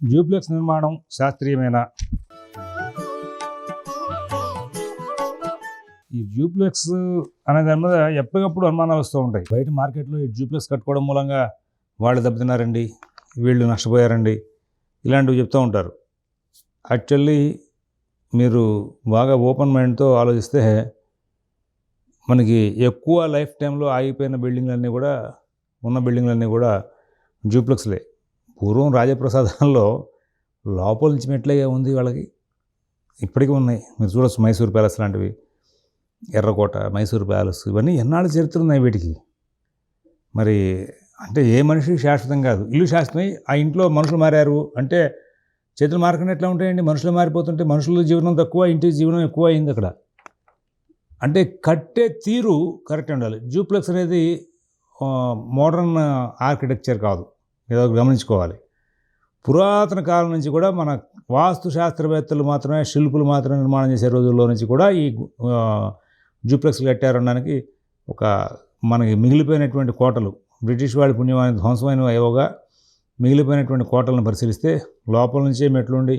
Duplex నిర్మాణం శాస్త్రీయమైన? ఈ డ్యూప్లెక్స్ అనే దాని మీద ఎప్పటికప్పుడు అనుమానాలు వస్తూ ఉంటాయి. బయట మార్కెట్లో ఈ డ్యూప్లెక్స్ కట్టుకోవడం మూలంగా వాళ్ళు దెబ్బతిన్నారండి వీళ్ళు నష్టపోయారండి ఇలాంటివి చెప్తూ ఉంటారు. యాక్చువల్లీ మీరు బాగా ఓపెన్ మైండ్తో ఆలోచిస్తే మనకి ఎక్కువ లైఫ్ టైంలో ఆగిపోయిన బిల్డింగ్లన్నీ కూడా ఉన్న బిల్డింగ్లన్నీ కూడా డ్యూప్లెక్స్లే. పూర్వం రాజప్రసాదంలో లోపల నుంచి మెట్లే ఉంది వాళ్ళకి. ఇప్పటికీ ఉన్నాయి. మీరు చూడొచ్చు మైసూర్ ప్యాలెస్ లాంటివి. ఎర్రకోట మైసూర్ ప్యాలెస్ ఇవన్నీ ఎన్నాళ్ళు చరిత్ర ఉన్నాయి వీటికి. మరి అంటే ఏ మనిషి శాశ్వతం కాదు. ఇల్లు శాశ్వతమై. ఆ ఇంట్లో మనుషులు మారారు అంటే చేతులు మారకుండా ఎట్లా ఉంటాయండి? మనుషులు మారిపోతుంటే మనుషుల జీవనం తక్కువ ఇంటి జీవనం ఎక్కువ అయింది అక్కడ. అంటే కట్టే తీరు కరెక్ట్ ఉండాలి. జూప్లెక్స్ అనేది మోడర్న్ ఆర్కిటెక్చర్ కాదు. ఏదో గమనించుకోవాలి. పురాతన కాలం నుంచి కూడా మన వాస్తు శాస్త్రవేత్తలు మాత్రమే శిల్పులు మాత్రమే నిర్మాణం చేసే రోజుల్లో నుంచి కూడా ఈ జూప్లెక్స్లు కట్టారనడానికి ఒక మనకి మిగిలిపోయినటువంటి కోటలు బ్రిటిష్ వాళ్ళ పుణ్యమైన ధ్వంసమైన ఏవోగా మిగిలిపోయినటువంటి కోటలను పరిశీలిస్తే లోపల నుంచే మెట్లుండి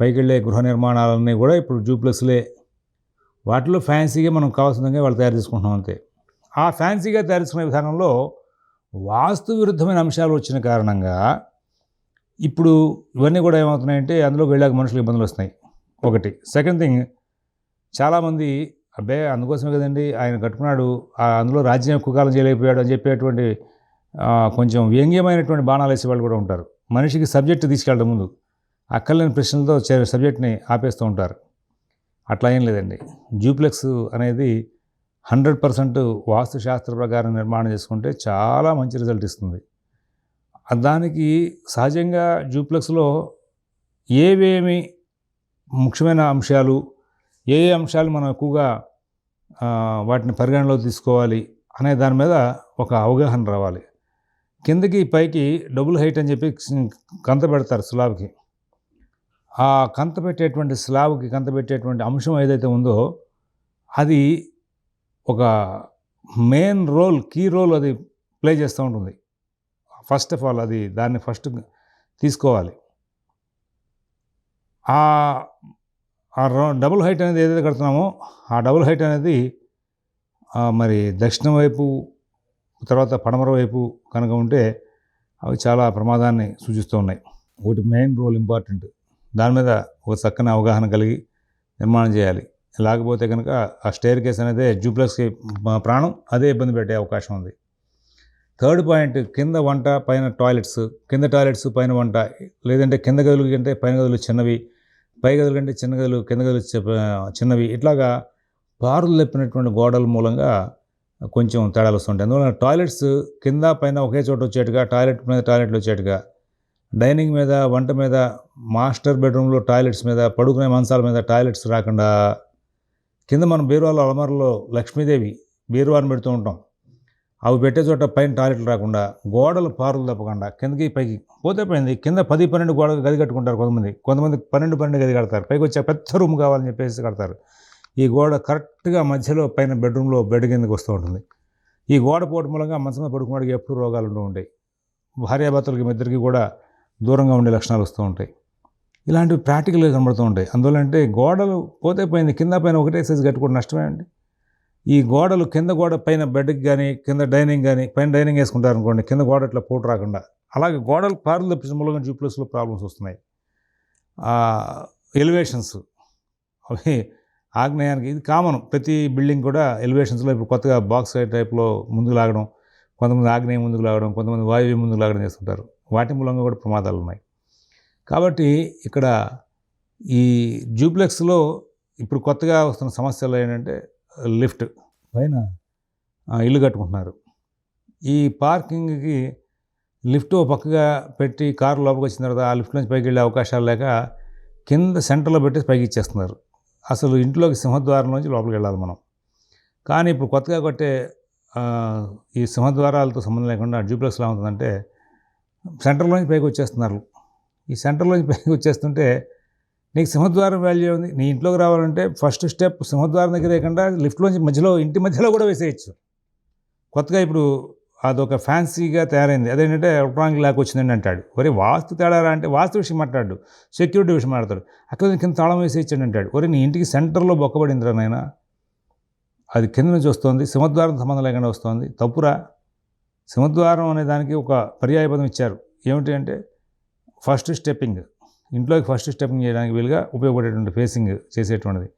పైకి వెళ్ళే గృహ నిర్మాణాలన్నీ కూడా ఇప్పుడు జూప్లెక్స్లే వాటిలో ఫ్యాన్సీగా మనం కావాల్సిన విధంగా వాళ్ళు తయారు చేసుకుంటున్నాం అంతే. ఆ ఫ్యాన్సీగా తయారు చేసుకునే విధానంలో వాస్తు విరుద్ధమైన అంశాలు వచ్చిన కారణంగా ఇప్పుడు ఇవన్నీ కూడా ఏమవుతున్నాయంటే అందులోకి వెళ్ళాక మనుషులు ఇబ్బందులు వస్తున్నాయి. ఒకటి. సెకండ్ థింగ్ చాలామంది అబ్బే అందుకోసమే కదండి ఆయన కట్టుకున్నాడు అందులో రాజ్యం ఎక్కువ కాలం చేయలేకపోయాడు అని చెప్పేటువంటి కొంచెం వ్యంగ్యమైనటువంటి బాణాలు వేసే వాళ్ళు కూడా ఉంటారు. మనిషికి సబ్జెక్ట్ తీసుకెళ్ళడం ముందు అక్కర్లేని ప్రశ్నలతో సబ్జెక్ట్ని ఆపేస్తూ ఉంటారు. అట్లా ఏం లేదండి. జూప్లెక్స్ అనేది హండ్రెడ్ పర్సెంట్ వాస్తుశాస్త్ర ప్రకారం నిర్మాణం చేసుకుంటే చాలా మంచి రిజల్ట్ ఇస్తుంది. దానికి సహజంగా జూప్లెక్స్లో ఏవేమి ముఖ్యమైన అంశాలు ఏ ఏ అంశాలు మనం ఎక్కువగా వాటిని పరిగణలో తీసుకోవాలి అనే దాని మీద ఒక అవగాహన రావాలి. కిందకి పైకి డబుల్ హైట్ అని చెప్పి కంత పెడతారు స్లాబ్కి. ఆ కంత పెట్టేటువంటి స్లాబ్కి కంత పెట్టేటువంటి అంశం ఏదైతే ఉందో అది ఒక మెయిన్ రోల్ కీ రోల్ అది ప్లే చేస్తూ ఉంటుంది. ఫస్ట్ ఆఫ్ ఆల్ అది దాన్ని ఫస్ట్ తీసుకోవాలి. ఆ ఆ డబుల్ హైట్ అనేది ఏదైతే కడుతున్నామో ఆ డబుల్ హైట్ అనేది మరి దక్షిణం వైపు తర్వాత పడమర వైపు కనుక ఉంటే అవి చాలా ప్రమాదాన్ని సూచిస్తూ ఉన్నాయి. ఒకటి మెయిన్ రోల్ ఇంపార్టెంట్ దాని మీద ఒక చక్కని అవగాహన కలిగి నిర్మాణం చేయాలి. లేకపోతే కనుక ఆ స్టేర్ కేస్ అనేది జూప్లెక్స్కి ప్రాణం అదే ఇబ్బంది పెట్టే అవకాశం ఉంది. థర్డ్ పాయింట్ కింద వంట పైన టాయిలెట్స్. కింద టాయిలెట్స్ పైన వంట. లేదంటే కింద గదులు కంటే పైన గదులు చిన్నవి. పై గదులు కంటే చిన్న గదులు కింద గదులు చిన్నవి. ఇట్లాగా పారులు లేపినటువంటి గోడల మూలంగా కొంచెం తేడాలు వస్తుంటాయి. అందువల్ల టాయిలెట్స్ కింద పైన ఒకే చోట వచ్చేట్టుగా టాయిలెట్ మీద టాయిలెట్లు వచ్చేట్టుగా డైనింగ్ మీద వంట మీద మాస్టర్ బెడ్రూమ్లో టాయిలెట్స్ మీద పడుకునే మంచాల మీద టాయిలెట్స్ రాకుండా కింద మనం బీరువాల అలమారలో లక్ష్మీదేవి బీరువాని పెడుతూ ఉంటాం. అవి పెట్టే చోట పైన టాయిలెట్లు రాకుండా గోడలు పారులు తప్పకుండా కిందకి పైకి పోతే పోయింది. కింద పది పన్నెండు గోడలు గది కట్టుకుంటారు కొంతమంది. కొంతమంది పన్నెండు పన్నెండు గది కడతారు. పైకి వచ్చే పెద్ద రూమ్ కావాలని చెప్పేసి కడతారు. ఈ గోడ కరెక్ట్గా మధ్యలో పైన బెడ్రూమ్లో బెడ్ కిందకి వస్తూ ఉంటుంది. ఈ గోడ పోటు మూలంగా మంచం మీద ఎప్పుడు రోగాలు ఉంటూ ఉంటాయి. భార్యాభర్తలకి ఇద్దరికి కూడా దూరంగా ఉండే లక్షణాలు వస్తూ ఉంటాయి. ఇలాంటివి ప్రాక్టికల్గా కనబడుతూ ఉంటాయి. అందువల్ల అంటే గోడలు పోతే పోయింది కింద పైన ఒకటే సైజు కట్టుకోవడం నష్టమే అండి. ఈ గోడలు కింద గోడ పైన బెడ్కి కానీ కింద డైనింగ్ కానీ పైన డైనింగ్ వేసుకుంటారు అనుకోండి కింద గోడ ఇట్లా పోటు రాకుండా. అలాగే గోడలు పారులు తప్పించిన మూలంగా జూప్లస్లో ప్రాబ్లమ్స్ వస్తున్నాయి. ఎలివేషన్స్ అవి ఆగ్నేయానికి ఇది కామన్ ప్రతి బిల్డింగ్ కూడా ఎలివేషన్స్లో ఇప్పుడు కొత్తగా బాక్స్ టైప్లో ముందుకు లాగడం కొంతమంది ఆగ్నేయం ముందుకు లాగడం కొంతమంది వాయువ్యం ముందుకు లాగడం చేస్తుంటారు. వాటి మూలంగా కూడా ప్రమాదాలు ఉన్నాయి. కాబట్టి ఇక్కడ ఈ జూప్లెక్స్లో ఇప్పుడు కొత్తగా వస్తున్న సమస్యలు ఏంటంటే లిఫ్ట్. పైన? ఇల్లు కట్టుకుంటున్నారు. ఈ పార్కింగ్కి లిఫ్ట్ ఓ పక్కగా పెట్టి కారు లోపలికి వచ్చిన తర్వాత ఆ లిఫ్ట్ నుంచి పైకి వెళ్ళే అవకాశాలు లేక కింద సెంటర్లో పెట్టి పైకి ఇచ్చేస్తున్నారు. అసలు ఇంట్లోకి సింహద్వారం నుంచి లోపలికి వెళ్ళాలి మనం. కానీ ఇప్పుడు కొత్తగా కొట్టే ఈ సింహద్వారాలతో సంబంధం లేకుండా జూప్లెక్స్లో ఉంటుందంటే సెంటర్లో నుంచి పైకి వచ్చేస్తున్నారు. ఈ సెంటర్లోంచి పైకి వచ్చేస్తుంటే నీకు సింహద్వారం వాల్యూ ఉంది నీ ఇంట్లోకి రావాలంటే ఫస్ట్ స్టెప్ సింహద్వారం దగ్గర లేకుండా లిఫ్ట్లోంచి మధ్యలో ఇంటి మధ్యలో కూడా వేసేయచ్చు. కొత్తగా ఇప్పుడు అదొక ఫ్యాన్సీగా తయారైంది. అదేంటంటే ఎలక్ట్రానిక్ లాక్ వచ్చిందని అంటాడు. ఒరే వాస్తు తేడా రా అంటే వాస్తు విషయం మాట్లాడు. సెక్యూరిటీ విషయం మాట్లాడతాడు అక్కడ కింద తాళం వేసేయచ్చండి అంటాడు. ఒరే నీ ఇంటికి సెంటర్లో బొక్కబడిందిరా నాయన. అది కింద నుంచి వస్తుంది. సింహద్వారం సంబంధం లేకుండా వస్తుంది. తప్పురా. సింహద్వారం అనే దానికి ఒక పర్యాయపదం ఇచ్చారు. ఏమిటి అంటే ఫస్ట్ స్టెప్పింగ్ ఇంట్లోకి ఫస్ట్ స్టెప్పింగ్ చేయడానికి వీలుగా ఉపయోగపడేటువంటి ఫేసింగ్ చేసేటువంటిది.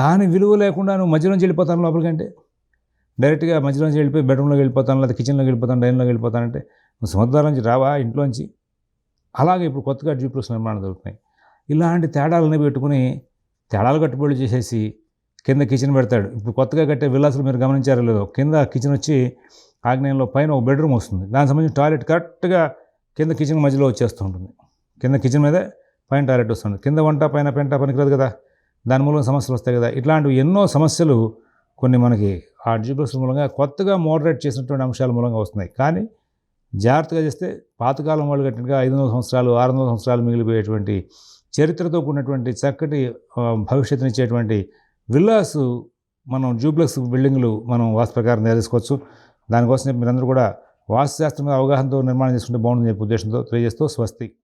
దాని విలువ లేకుండా నువ్వు మధ్యలోంచి వెళ్ళిపోతాను లోపలికంటే డైరెక్ట్గా మధ్యలోంచి వెళ్ళిపోయి బెడ్రూమ్లోకి వెళ్ళిపోతాను లేదా కిచెన్లోకి వెళ్ళిపోతాను డైన్లోకి వెళ్ళిపోతానంటే నువ్వు సింహద్వారం నుంచి రావా ఇంట్లోంచి అలాగే ఇప్పుడు కొత్తగా డ్యూప్లెక్స్ నిర్మాణం జరుగుతున్నాయి. ఇలాంటి తేడాలని పెట్టుకుని తేడాలు కట్టుబడులు చేసేసి కింద కిచెన్ పెడతాడు. ఇప్పుడు కొత్తగా కట్టే విల్లాసులు మీరు గమనించారో లేదో కింద కిచెన్ వచ్చి ఆగ్నేయంలో పైన ఒక బెడ్రూమ్ వస్తుంది. దానికి సంబంధించిన టాయిలెట్ కరెక్ట్గా కింద కిచెన్ మధ్యలో వచ్చేస్తూ ఉంటుంది. కింద కిచెన్ మీదే పైన టాయిలెట్ వస్తుంది. కింద వంట పైన పెంట పనికిరాదు కదా. దాని మూలంగా సమస్యలు వస్తాయి కదా. ఇట్లాంటివి ఎన్నో సమస్యలు కొన్ని మనకి ఆ జీప్లస్ మూలంగా కొత్తగా మోడరేట్ చేసినటువంటి అంశాల మూలంగా వస్తున్నాయి. కానీ జాగ్రత్తగా చేస్తే పాతకాలం వాళ్ళు కట్టినట్టుగా ఐదు వందల సంవత్సరాలు ఆరు వందల సంవత్సరాలు మిగిలిపోయేటువంటి చరిత్రతో కూడినటువంటి చక్కటి భవిష్యత్తుని భవిష్యత్తునిచ్చేటువంటి విల్లాస్ మనం జూప్లెక్స్ బిల్డింగ్లు మనం వాస్తు ప్రకారం తయారు చేసుకోవచ్చు. దానికోసం మీరందరూ కూడా వాస్తుశాస్త్రం మీద అవగాహనతో నిర్మాణం చేసుకుంటే బాగుంటుంది చెప్పే ఉద్దేశంతో తెలియజేస్తూ స్వస్తి.